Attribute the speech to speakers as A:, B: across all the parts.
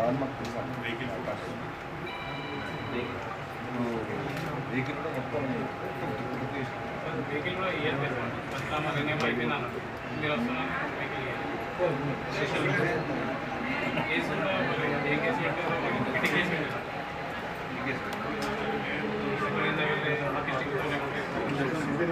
A: అని మాకు తెలుసు వెహికల్ కూడా వస్తుంది ఇప్పుడు వెహికల్ కూడా మొత్తం మొత్తం తుక్కు తుక్కు వేసి
B: వెహికల్ కూడా ఇయర్ ఫస్ట్ రినేబుల్ అయిపోయింది అన్నట్టు మీరు వస్తున్నారు వెహికల్ స్పెషల్ కేసు ఉందో మరి ఏ కేసు పెట్టారో మరి ఇటు కేసు పెట్టారు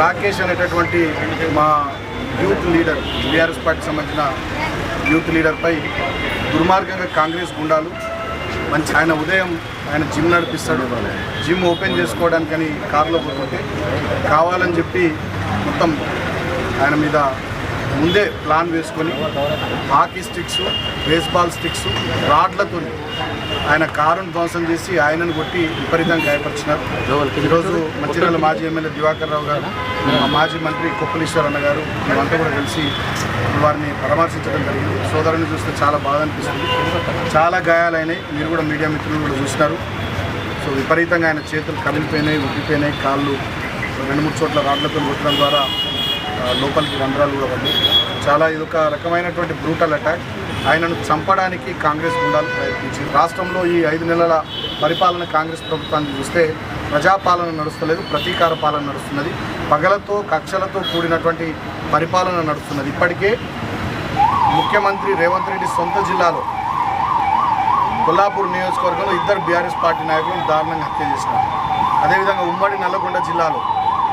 C: రాకేష్ అనేటటువంటి మా యూత్ లీడర్ బీఆర్ఎస్ పార్టీకి సంబంధించిన యూత్ లీడర్పై దుర్మార్గంగా కాంగ్రెస్ గుండాలు మంచి ఆయన ఉదయం ఆయన జిమ్ నడిపిస్తాడు. జిమ్ ఓపెన్ చేసుకోవడానికని కారులో పోతుంటే కావాలని చెప్పి మొత్తం ఆయన మీద ముందే ప్లాన్ వేసుకొని హాకీ స్టిక్స్ బేస్బాల్ స్టిక్స్ రాడ్లతో ఆయన కారును ధ్వంసం చేసి ఆయనను కొట్టి విపరీతంగా గాయపరిచినారు. ఈరోజు మంచిర్యాల మాజీ ఎమ్మెల్యే దివాకర్ రావు గారు మా మాజీ మంత్రి కొప్పలీశ్వర్ అన్న గారు మేమంతా కూడా కలిసి వారిని పరామర్శించడం జరిగింది. సోదరుని చూస్తే చాలా బాధ అనిపిస్తుంది. చాలా గాయాలైనాయి మీరు కూడా మీడియా మిత్రులు కూడా చూసినారు. సో విపరీతంగా ఆయన చేతులు కమిలిపోయినాయి ఉబ్బిపోయినాయి కాళ్ళు రెండు మూడు చోట్ల రాడ్లతో కొట్టడం ద్వారా లోపలికి రంధ్రాలు కూడా పడ్డాయి. చాలా ఇదొక రకమైనటువంటి బ్రూటల్ అటాక్ ఆయనను చంపడానికి కాంగ్రెస్ గుండాలు ప్రయత్నించింది. రాష్ట్రంలో ఈ ఐదు నెలల పరిపాలన కాంగ్రెస్ ప్రభుత్వాన్ని చూస్తే ప్రజాపాలన నడుస్తలేదు ప్రతీకార పాలన నడుస్తున్నది. పగలతో కక్షలతో కూడినటువంటి పరిపాలన నడుస్తున్నది. ఇప్పటికే ముఖ్యమంత్రి రేవంత్ రెడ్డి సొంత జిల్లాలో కొల్లాపూర్ నియోజకవర్గంలో ఇద్దరు బీఆర్ఎస్ పార్టీ నాయకులను దారుణంగా హత్య చేసినారు అదేవిధంగా ఉమ్మడి నల్లగొండ జిల్లాలో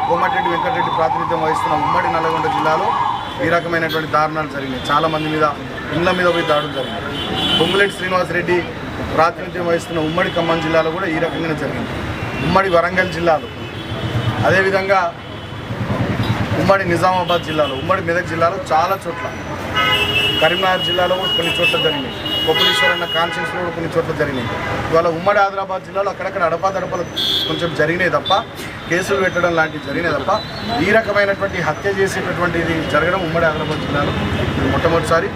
C: కోమటిరెడ్డి వెంకటరెడ్డి ప్రాతినిధ్యం వహిస్తున్న ఉమ్మడి నల్లగొండ జిల్లాలో ఈ రకమైనటువంటి దారుణాలు జరిగినాయి. చాలా మంది మీద ఇళ్ళ మీద పోయి దాడులు జరిగినాయి. పొంగులేటి శ్రీనివాసరెడ్డి ప్రాతినిధ్యం వహిస్తున్న ఉమ్మడి ఖమ్మం జిల్లాలో కూడా ఈ రకంగానే జరిగింది. ఉమ్మడి వరంగల్ జిల్లాలో. అదేవిధంగా ఉమ్మడి నిజామాబాద్ జిల్లాలో ఉమ్మడి మెదక్ జిల్లాలో చాలా చోట్ల. కరీంనగర్ జిల్లాలో కూడా కొన్ని చోట్ల జరిగినాయి. కొప్పలీశ్వరన్న కాన్షియన్స్లో కూడా కొన్ని చోట్ల జరిగినాయి. ఇవాళ ఉమ్మడి ఆదిలాబాద్ జిల్లాలో అక్కడక్కడ అడపాదడపలు కొంచెం జరిగినాయి తప్ప కేసులు పెట్టడం లాంటివి జరిగినాయి తప్ప ఈ రకమైనటువంటి హత్య చేసేటటువంటిది జరగడం ఉమ్మడి ఆదిలాబాద్ జిల్లాలో మొట్టమొదటిసారి.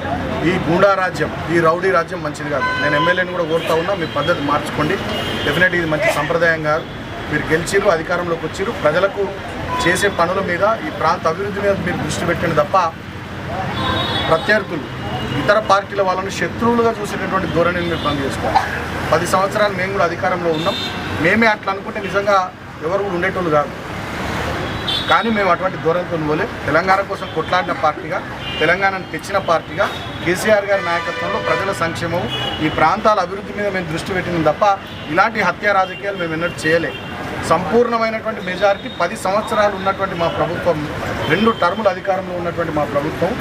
C: ఈ గూండా రాజ్యం ఈ రౌడీ రాజ్యం మంచిది కాదు. నేను ఎమ్మెల్యేని కూడా కోరుతా ఉన్నా మీ పద్ధతి మార్చుకోండి. డెఫినెట్ ఇది మంచి సంప్రదాయం కాదు. మీరు గెలిచిరు అధికారంలోకి వచ్చిరు ప్రజలకు చేసే పనుల మీద ఈ ప్రాంత అభివృద్ధి మీద మీరు దృష్టి పెట్టండి తప్ప ప్రత్యర్థులు ఇతర పార్టీల వాళ్ళను శత్రువులుగా చూసేటటువంటి ధోరణిని మీరు పని చేసుకోవాలి పది సంవత్సరాలు మేము కూడా అధికారంలో ఉన్నాం. మేమే అట్లా అనుకుంటే నిజంగా ఎవరు కూడా ఉండేటోళ్ళు కాదు. కానీ మేము అటువంటి ధోరణితో పోలే తెలంగాణ కోసం కొట్లాడిన పార్టీగా తెలంగాణను తెచ్చిన పార్టీగా కేసీఆర్ గారి నాయకత్వంలో ప్రజల సంక్షేమం ఈ ప్రాంతాల అభివృద్ధి మీద మేము దృష్టి పెట్టినాం తప్ప ఇలాంటి హత్య రాజకీయాలు మేము ఎన్నడూ చేయలే. సంపూర్ణమైనటువంటి మెజారిటీ పది సంవత్సరాలు ఉన్నటువంటి మా ప్రభుత్వం రెండు టర్ముల అధికారంలో ఉన్నటువంటి మా ప్రభుత్వం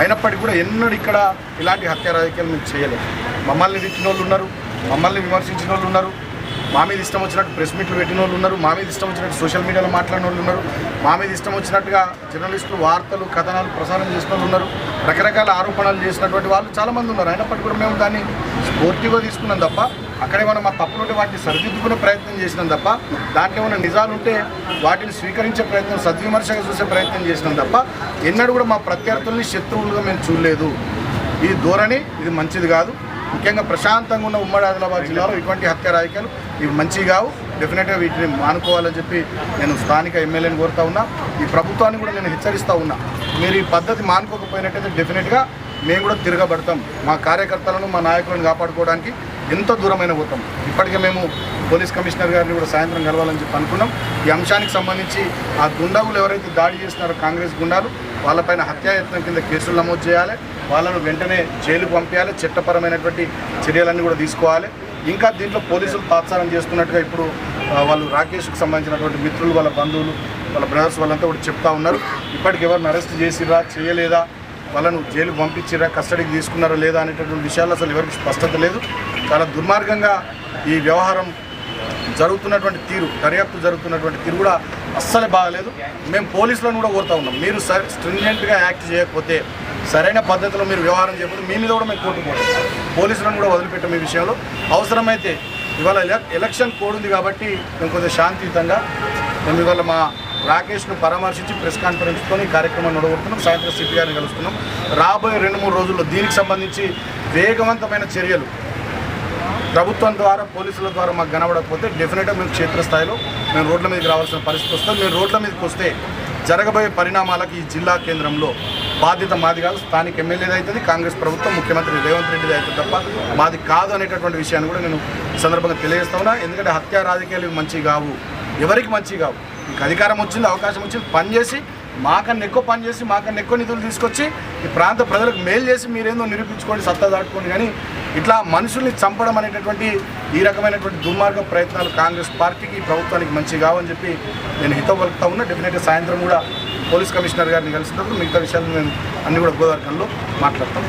C: అయినప్పటికీ కూడా ఎన్నడూ ఇక్కడ ఇలాంటి హత్య రాజకీయాలు మేము చేయలేదు. మమ్మల్ని తిట్టిన వాళ్ళు ఉన్నారు మమ్మల్ని విమర్శించిన వాళ్ళు ఉన్నారు మా మీద ఇష్టం వచ్చినట్టు ప్రెస్ మీట్లు పెట్టిన వాళ్ళు ఉన్నారు మా మీద ఇష్టం వచ్చినట్టు సోషల్ మీడియాలో మాట్లాడిన వాళ్ళు ఉన్నారు మా మీద ఇష్టం వచ్చినట్టుగా జర్నలిస్టులు వార్తలు కథనాలు ప్రసారం చేసిన వాళ్ళు ఉన్నారు రకరకాల ఆరోపణలు చేసినటువంటి వాళ్ళు చాలామంది ఉన్నారు. అయినప్పటికీ కూడా మేము దాన్ని స్ఫూర్తిగా తీసుకున్నాం తప్ప అక్కడే మనం మా తప్పులు ఉంటే వాటిని సరిదిద్దుకునే ప్రయత్నం చేసినాం తప్ప దాంట్లో ఏమైనా నిజాలు ఉంటే వాటిని స్వీకరించే ప్రయత్నం సద్విమర్శగా చూసే ప్రయత్నం చేసినాం తప్ప ఎన్నడూ కూడా మా ప్రత్యర్థుల్ని శత్రువులుగా మేము చూడలేదు. ఈ ధోరణి ఇది మంచిది కాదు. ముఖ్యంగా ప్రశాంతంగా ఉన్న ఉమ్మడి ఆదిలాబాద్ జిల్లాలో ఇటువంటి హత్య రాజకీయాలు ఇవి మంచివి కావు. డెఫినెట్గా వీటిని మానుకోవాలని చెప్పి నేను స్థానిక ఎమ్మెల్యేని కోరుతా ఉన్నా. ఈ ప్రభుత్వాన్ని కూడా నేను హెచ్చరిస్తూ ఉన్నా. మీరు ఈ పద్ధతి మానుకోకపోయినట్టయితే డెఫినెట్గా మేము కూడా తిరగబడతాం. మా కార్యకర్తలను మా నాయకులను కాపాడుకోవడానికి ఎంతో దూరమైన పోతాం ఇప్పటికే మేము పోలీస్ కమిషనర్ గారిని కూడా సాయంత్రం కలవాలని చెప్పి అనుకున్నాం. ఈ అంశానికి సంబంధించి ఆ గుండాగులు ఎవరైతే దాడి చేస్తున్నారో కాంగ్రెస్ గుండాలు వాళ్ళపైన హత్యాయత్నం కింద కేసులు నమోదు చేయాలి. వాళ్ళను వెంటనే జైలుకు పంపించాలి. చట్టపరమైనటువంటి చర్యలన్నీ కూడా తీసుకోవాలి. ఇంకా దీంట్లో పోలీసులు తాత్సారం చేస్తున్నట్టుగా ఇప్పుడు వాళ్ళు రాకేష్కి సంబంధించినటువంటి మిత్రులు వాళ్ళ బంధువులు వాళ్ళ బ్రదర్స్ వాళ్ళంతా కూడా చెప్తా ఉన్నారు. ఇప్పటికి ఎవరిని అరెస్ట్ చేసిరా చేయలేదా? వాళ్ళను జైలు పంపించిరా కస్టడీకి తీసుకున్నారా లేదా అనేటటువంటి విషయాలు అసలు ఎవరికి స్పష్టత లేదు. చాలా దుర్మార్గంగా ఈ వ్యవహారం జరుగుతున్నటువంటి తీరు దర్యాప్తు జరుగుతున్నటువంటి తీరు కూడా అస్సలు బాగలేదు. మేము పోలీసులను కూడా కోరుతా ఉన్నాం. మీరు స్ట్రింజెంట్గా యాక్ట్ చేయకపోతే సరైన పద్ధతిలో మీరు వ్యవహారం చేయకపోతే మీ మీద కూడా మేము కోర్టు పోలీసులను కూడా వదిలిపెట్టాం ఈ విషయంలో. అవసరమైతే ఇవాళ ఎలక్షన్ కోడ్ ఉంది కాబట్టి మేము కొంచెం శాంతియుతంగా మేము ఇవాళ మా రాకేష్ను పరామర్శించి ప్రెస్ కాన్ఫరెన్స్తో ఈ కార్యక్రమాన్ని నడగొడుతున్నాం సాయంత్రం సిపి గారిని కలుస్తున్నాం. రాబోయే రెండు మూడు రోజుల్లో దీనికి సంబంధించి వేగవంతమైన చర్యలు ప్రభుత్వం ద్వారా పోలీసుల ద్వారా మాకు కనబడకపోతే డెఫినెట్గా మేము క్షేత్రస్థాయిలో మేము రోడ్ల మీదకి రావాల్సిన పరిస్థితి వస్తుంది. మేము రోడ్ల మీదకి వస్తే జరగబోయే పరిణామాలకు ఈ జిల్లా కేంద్రంలో బాధ్యత మాది కాదు స్థానిక ఎమ్మెల్యేది అవుతుంది కాంగ్రెస్ ప్రభుత్వం ముఖ్యమంత్రి రేవంత్ రెడ్డిది అవుతుంది తప్ప మాది కాదు అనేటటువంటి విషయాన్ని కూడా నేను సందర్భంగా తెలియజేస్తా ఉన్నా. ఎందుకంటే హత్యా రాజకీయాలు మంచి కావు ఎవరికి మంచి కావు. మీకు అధికారం వచ్చింది అవకాశం వచ్చింది పనిచేసి మాకన్నా ఎక్కువ పని చేసి మాకన్నా ఎక్కువ నిధులు తీసుకొచ్చి ఈ ప్రాంత ప్రజలకు మేలు చేసి మీరేందో నిరూపించుకోండి సత్తా దాటుకోండి. కానీ ఇట్లా మనుషుల్ని చంపడం అనేటటువంటి ఈ రకమైనటువంటి దుర్మార్గ ప్రయత్నాలు కాంగ్రెస్ పార్టీకి ప్రభుత్వానికి మంచి కావని చెప్పి నేను హితవు పలుకుతా ఉన్నా. డెఫినెట్గా సాయంత్రం కూడా పోలీస్ కమిషనర్ గారిని కలిసినప్పుడు మిగతా విషయాలు నేను అన్ని కూడా గోదావరికంలో మాట్లాడతాం